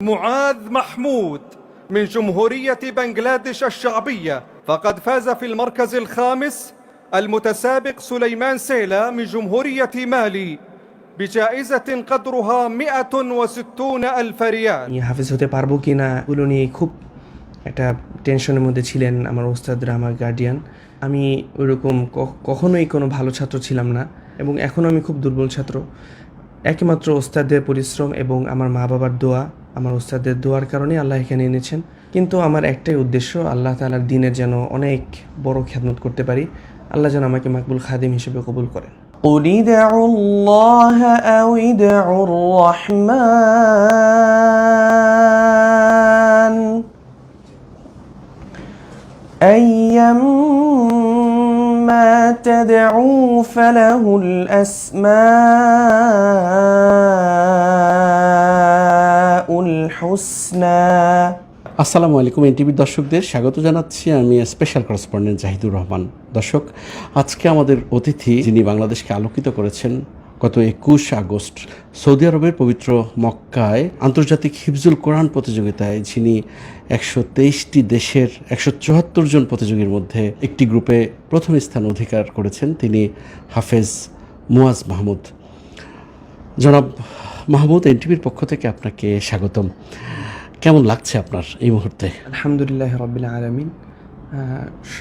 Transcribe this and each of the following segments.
معاذ محمود من جمهورية بنغلاديش الشعبية فقد فاز في المركز الخامس المتسابق سليمان سيلا من جمهورية مالي بجائزة قدرها 160 ألف ريال আমি হাফেজ হতে পারবো কি না এগুলো নিয়ে খুব একটা টেনশনের মধ্যে ছিলেন আমার ওস্তাদরা আমার গার্ডিয়ান আমি ওইরকম ক- কখনোই কোনো ভালো ছাত্র ছিলাম না এবং এখনও আমি খুব দুর্বল ছাত্র একমাত্র ওস্তাদের পরিশ্রম এবং আমার মা বাবার দোয়া আমার ওস্তাদের দোয়ার কারণে আল্লাহ এখানে এনেছেন কিন্তু আমার একটাই উদ্দেশ্য আল্লাহ তালার দিনের যেন অনেক বড় খ্যাতমত করতে পারি আল্লাহ যেন আমাকে মাকবুল খাদিম হিসেবে কবুল করেন قل ادعوا الله أو ادعوا الرحمن أيما تدعوا فله الأسماء উল আসসালামু আলাইকুম এনটিভি দর্শকদের, স্বাগত জানাচ্ছি আমি স্পেশাল করেসপন্ডেন্ট জাহিদুর রহমান। দর্শক, আজকে আমাদের অতিথি যিনি বাংলাদেশকে আলোকিত করেছেন, গত একুশ আগস্ট সৌদি আরবের পবিত্র মক্কায় আন্তর্জাতিক হিফজুল কোরআন প্রতিযোগিতায় যিনি একশো তেইশটি দেশের একশো চুয়াত্তর জন প্রতিযোগীর মধ্যে একটি গ্রুপে প্রথম স্থান অধিকার করেছেন তিনি হাফেজ মুয়াজ মাহমুদ। জনাব মাহমুদ এনটিভির পক্ষ থেকে আপনাকে স্বাগতম। কেমন লাগছে আপনার এই মুহূর্তে? আলহামদুলিল্লাহ রবিল আলমিন।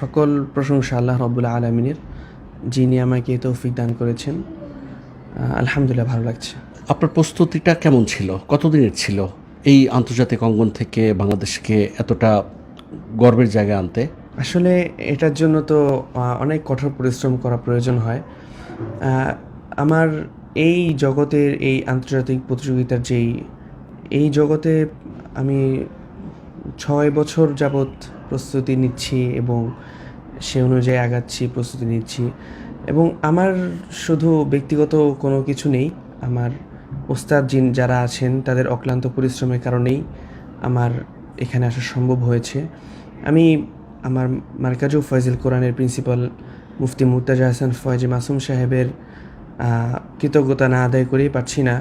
সকল প্রশংসা আল্লাহ রবুল আলমিনের যিনি আমাকে তৌফিক দান করেছেন। আলহামদুলিল্লাহ ভালো লাগছে। আপনার প্রস্তুতিটা কেমন ছিল? কতদিনের ছিল? এই আন্তর্জাতিক অঙ্গন থেকে বাংলাদেশকে এতটা গর্বের জায়গায় আনতে? আসলে এটার জন্য তো অনেক কঠোর পরিশ্রম করা প্রয়োজন হয়। আমার এই জগতের এই আন্তর্জাতিক প্রতিযোগিতার যেই, এই জগতে আমি ছয় বছর যাবৎ প্রস্তুতি নিচ্ছি এবং সে অনুযায়ী আগাচ্ছি, প্রস্তুতি নিচ্ছি। এবং আমার শুধু ব্যক্তিগত কোনো কিছু নেই। আমার ওস্তাদ জিন যারা আছেন, তাদের অক্লান্ত পরিশ্রমের কারণেই আমার এখানে আসা সম্ভব হয়েছে। আমি আমার মার্কাজু ফয়জুল কোরআনের প্রিন্সিপাল মুফতি মুর্তাজা হাসান ফয়জে মাসুম সাহেবের কৃতজ্ঞতা না আদায় করেই পারছি না।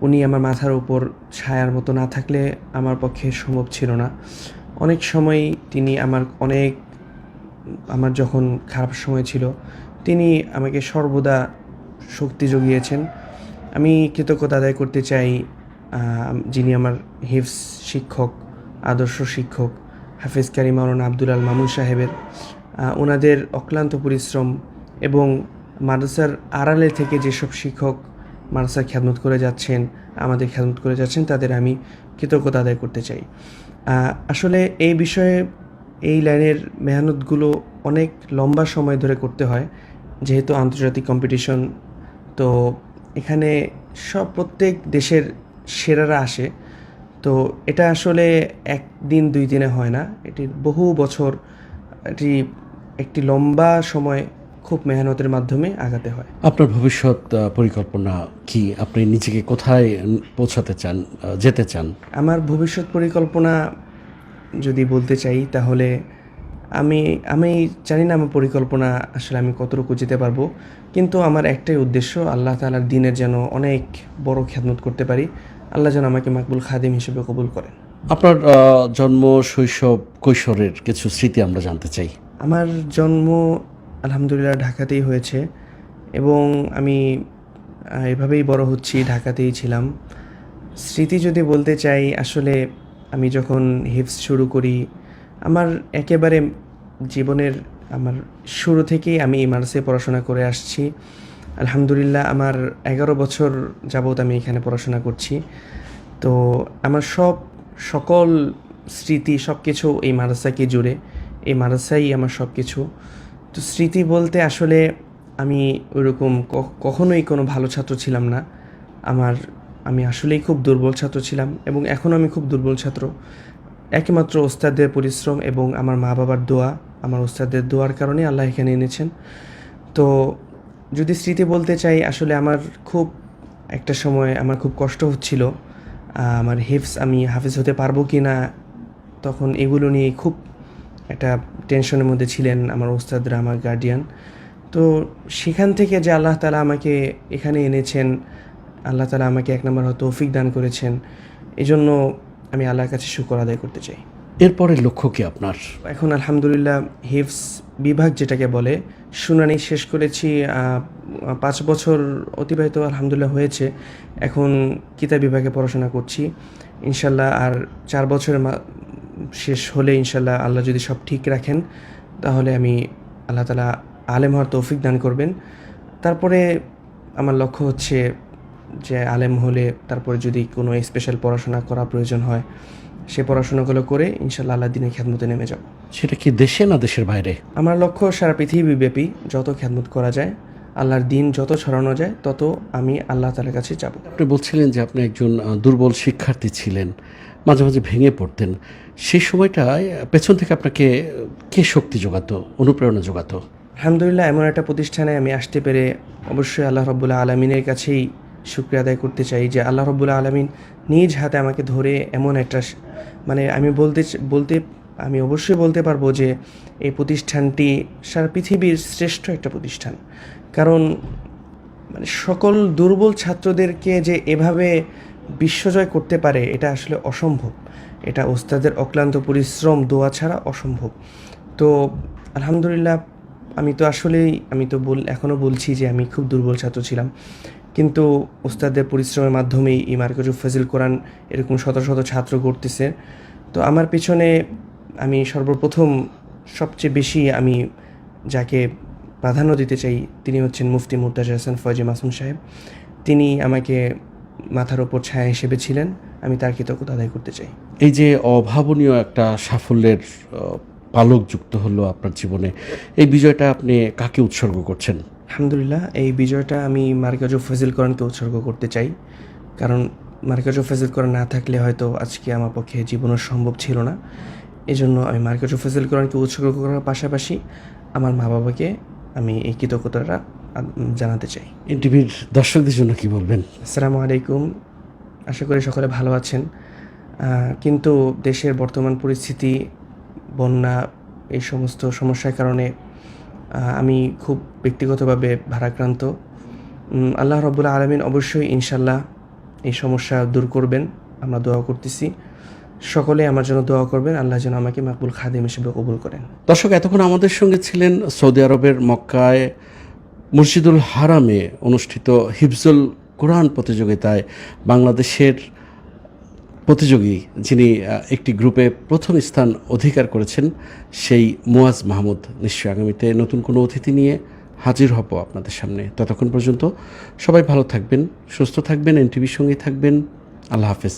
উনি আমার মাথার উপর ছায়ার মতো না থাকলে আমার পক্ষে সম্ভব ছিল না। অনেক সময় তিনি আমার অনেক, আমার যখন খারাপ সময় ছিল, তিনি আমাকে সর্বদা শক্তি জুগিয়েছেন। আমি কৃতজ্ঞতা আদায় করতে চাই যিনি আমার হিফস শিক্ষক, আদর্শ শিক্ষক, হাফিজ কারি আব্দুল আল মামুন সাহেবের। ওনাদের অক্লান্ত পরিশ্রম এবং মাদ্রাসার আড়ালে থেকে যেসব শিক্ষক মাদ্রাসার খ্যাতমত করে যাচ্ছেন, আমাদের খ্যাতমত করে যাচ্ছেন, তাদের আমি কৃতজ্ঞতা আদায় করতে চাই। আসলে এই বিষয়ে এই লাইনের মেহনতগুলো অনেক লম্বা সময় ধরে করতে হয়, যেহেতু আন্তর্জাতিক কম্পিটিশন তো এখানে সব প্রত্যেক দেশের সেরারা আসে। তো এটা আসলে একদিন দুই দিনে হয় না এটি বহু বছর এটি একটি লম্বা সময় খুব মেহনতের মাধ্যমে আগাতে হয়। আপনার ভবিষ্যৎ পরিকল্পনা কি? আপনি নিজেকে কোথায় পৌঁছাতে চান যেতে চান? আমার ভবিষ্যৎ পরিকল্পনা যদি বলতে চাই তাহলে আমি আমি জানি না আমার পরিকল্পনা আসলে আমি কতটুকু যেতে পারব কিন্তু আমার একটাই উদ্দেশ্য আল্লাহ তালার দিনের যেন অনেক বড় খ্যাতমত করতে পারি। আল্লাহ যেন আমাকে মাকবুল খাদিম হিসেবে কবুল করেন। আপনার জন্ম শৈশব কৈশোরের কিছু স্মৃতি আমরা জানতে চাই। আমার জন্ম আলহামদুলিল্লাহ ঢাকাতেই হয়েছে এবং আমি এভাবেই বড় হচ্ছি, ঢাকাতেই ছিলাম। স্মৃতি যদি বলতে চাই, আসলে আমি যখন হিপস শুরু করি, আমার একেবারে জীবনের, আমার শুরু থেকেই আমি এই মাদ্রাসায় পড়াশোনা করে আসছি। আলহামদুলিল্লাহ আমার এগারো বছর যাবৎ আমি এখানে পড়াশোনা করছি। তো আমার সব, সকল স্মৃতি সব কিছু এই মাদ্রাসাকে জুড়ে, এই মাদ্রাসাই আমার সব কিছু তো স্মৃতি বলতে আসলে আমি ওইরকম ক- কখনোই কোনো ভালো ছাত্র ছিলাম না। আমার, আমি আসলেই খুব দুর্বল ছাত্র ছিলাম এবং এখনও আমি খুব দুর্বল ছাত্র। একমাত্র ওস্তাদের পরিশ্রম এবং আমার মা বাবার দোয়া, আমার ওস্তাদের দোয়ার কারণে আল্লাহ এখানে এনেছেন। তো যদি স্মৃতি বলতে চাই, আসলে আমার খুব একটা সময় আমার খুব কষ্ট হচ্ছিল। আমার হিফস আমি হাফিজ হতে পারব কি না তখন এগুলো নিয়ে খুব একটা টেনশনের মধ্যে ছিলেন আমার ওস্তাদরা আমার গার্ডিয়ান তো সেখান থেকে যে আল্লাহ তালা আমাকে এখানে এনেছেন আল্লাহ তালা আমাকে এক নম্বর হয়তো তৌফিক দান করেছেন এই জন্য আমি আল্লাহর কাছে শুকর আদায় করতে চাই। এরপরের লক্ষ্য কি আপনার? এখন আলহামদুলিল্লাহ হিফস বিভাগ যেটাকে বলে শুনানি শেষ করেছি পাঁচ বছর অতিবাহিত আলহামদুলিল্লাহ হয়েছে। এখন কিতাব বিভাগে পড়াশোনা করছি। ইনশাল্লাহ আর চার বছরের মা- শেষ হলে ইনশাল্লাহ আল্লাহ যদি সব ঠিক রাখেন তাহলে আমি আল্লাহ তালা আলেম হওয়ার তৌফিক দান করবেন। তারপরে আমার লক্ষ্য হচ্ছে যে আলেম হলে তারপরে যদি কোনো স্পেশাল পড়াশোনা করা প্রয়োজন হয় সে পড়াশোনাগুলো করে ইনশাল্লাহ আল্লাহ দিনের খ্যাতমতে নেমে যাব। সেটা কি দেশে না দেশের বাইরে? আমার লক্ষ্য সারা পৃথিবীব্যাপী যত খ্যাতমত করা যায় আল্লাহর দিন যত ছড়ানো যায় তত আমি আল্লাহ তালার কাছে যাব। আপনি বলছিলেন যে আপনি একজন দুর্বল শিক্ষার্থী ছিলেন মাঝে মাঝে ভেঙে পড়তেন। সেই সময়টায় পেছন থেকে আপনাকে কে শক্তি যোগাতো অনুপ্রেরণা যোগাতো? আলহামদুলিল্লাহ এমন একটা প্রতিষ্ঠানে আমি আসতে পেরে অবশ্যই আল্লাহ রব্বুল্লাহ আলমিনের কাছেই শুক্রিয়া আদায় করতে চাই যে আল্লাহ রব্বুল্লাহ আলমিন নিজ হাতে আমাকে ধরে এমন একটা মানে আমি বলতে বলতে আমি অবশ্যই বলতে পারব যে এই প্রতিষ্ঠানটি সারা পৃথিবীর শ্রেষ্ঠ একটা প্রতিষ্ঠান। কারণ মানে সকল দুর্বল ছাত্রদেরকে যে এভাবে বিশ্বজয় করতে পারে, এটা আসলে অসম্ভব। এটা ওস্তাদের অক্লান্ত পরিশ্রম, দোয়া ছাড়া অসম্ভব। তো, আলহামদুলিল্লাহ, আমি তো আসলেই, আমি তো বল এখনও বলছি যে আমি খুব দুর্বল ছাত্র ছিলাম। কিন্তু ওস্তাদের পরিশ্রমের মাধ্যমেই এই মার্কেজ ফজিল কোরআন এরকম শত শত ছাত্র করতেছে তো আমার পেছনে আমি সর্বপ্রথম সবচেয়ে বেশি আমি যাকে প্রাধান্য দিতে চাই তিনি হচ্ছেন মুফতি মুর্তাজ হাসান ফয়জি মাসুম সাহেব। তিনি আমাকে মাথার ওপর ছায়া হিসেবে ছিলেন। আমি তার কৃতজ্ঞতা আদায় করতে চাই। এই যে অভাবনীয় একটা সাফল্যের পালক যুক্ত হলো আপনার জীবনে এই বিজয়টা আপনি কাকে উৎসর্গ করছেন? আলহামদুলিল্লাহ এই বিজয়টা আমি মার্কাজ ফজিল কোরআনকে উৎসর্গ করতে চাই। কারণ মার্কাজ ফজিল কোরআন না থাকলে হয়তো আজকে আমার পক্ষে জীবনও সম্ভব ছিল না। এজন্য আমি মার্কাজ ফজিল কোরআনকে উৎসর্গ করার পাশাপাশি আমার মা বাবাকে আমি এই কৃতজ্ঞতাটা জানাতে চাই। এনটিভির দর্শকদের জন্য কি বলবেন? আসসালামু আলাইকুম। আশা করি সকলে ভালো আছেন। কিন্তু দেশের বর্তমান পরিস্থিতি বন্যা এই সমস্ত সমস্যার কারণে আমি খুব ব্যক্তিগতভাবে ভারাক্রান্ত। আল্লাহ রব্বুল আলমিন অবশ্যই ইনশাল্লাহ এই সমস্যা দূর করবেন। আমরা দোয়া করতেছি। সকলে আমার জন্য দোয়া করবেন, আল্লাহ যেন আমাকে মাকবুল খাদিম হিসেবে কবুল করেন। দর্শক, এতক্ষণ আমাদের সঙ্গে ছিলেন সৌদি আরবের মক্কায় মসজিদুল হারামে অনুষ্ঠিত হিফজুল কোরআন প্রতিযোগিতায় বাংলাদেশের প্রতিযোগী যিনি একটি গ্রুপে প্রথম স্থান অধিকার করেছেন, সেই মুয়াজ মাহমুদ। নিশ্চয়ই আগামীতে নতুন কোনো অতিথি নিয়ে হাজির হব আপনাদের সামনে। ততক্ষণ পর্যন্ত সবাই ভালো থাকবেন, সুস্থ থাকবেন, এনটিভির সঙ্গেই থাকবেন। আল্লাহ হাফেজ।